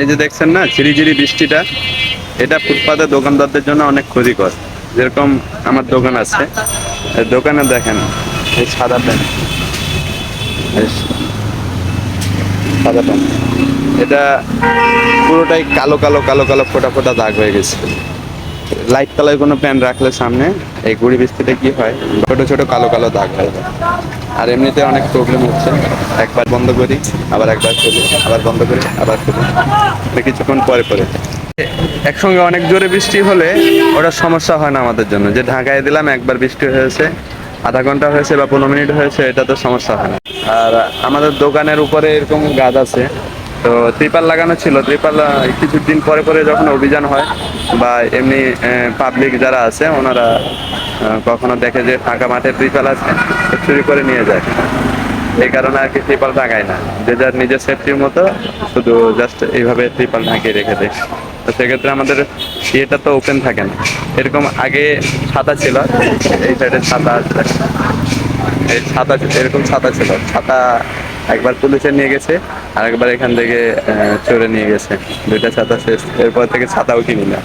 এই যে দেখছেন না, ঝিরিঝিরি বৃষ্টিটা, এটা ফুটপাতে দোকানদারদের জন্য অনেক ক্ষতিকর। যেরকম আমার দোকান আছে দোকানে দেখেন, এই সাদা প্যান্ট। সাদা প্যান্ট। এটা পুরোটাই কালো কালো কালো কালো, ফোটা ফোটা দাগ হয়ে গেছে। লাইট কালার কোনো প্যান্ট রাখলে সামনে এই গুড়ি বৃষ্টিতে কি হয়? ছোট ছোট, কালো কালো দাগ হয়ে। যায় আর এমনিতে অনেক প্রবলেম হচ্ছে। একবার বন্ধ করি, আবার একবার খুলি, আবার বন্ধ করি, আবার খুলি। কিছুক্ষণ পরে পরে। একসঙ্গে অনেক জোরে বৃষ্টি হলে ওটা সমস্যা হয় না আমাদের জন্য। যে ঢাকায় দিলাম একবার বৃষ্টি হয়েছে, আধা ঘণ্টা হয়েছে বা পনেরো মিনিট হয়েছে, এটা তো সমস্যা হয় না। আর আমাদের দোকানের উপরে এরকম গাছ আছে। তো ত্রিপাল লাগানো ছিল। ত্রিপাল কিছুদিন পরে পরে যখন অভিযান হয় বা এমনি পাবলিক যারা আছে, ওনারা কখনো দেখে যে ফাঁকা মাঠে ত্রিপাল আছে চুরি করে নিয়ে যায়। এই কারণে আর কি ত্রিপাল ঢাকায় না। যে যার নিজের সেফটির মতো শুধু জাস্ট এইভাবে ত্রিপাল ঢাকিয়ে রেখে দেয়। তো সেক্ষেত্রে আমাদের ইয়েটা তো ওপেন থাকে না। এরকম আগে ছাতা ছিল, এই সাইডে ছাতা এই ছাতা, এরকম ছাতা ছিল। ছাতা একবার পুলিশে নিয়ে গেছে আর একবার এখান থেকে চোরে নিয়ে গেছে। দুইটা ছাতা শেষ। এরপর থেকে ছাতাও কিনি না।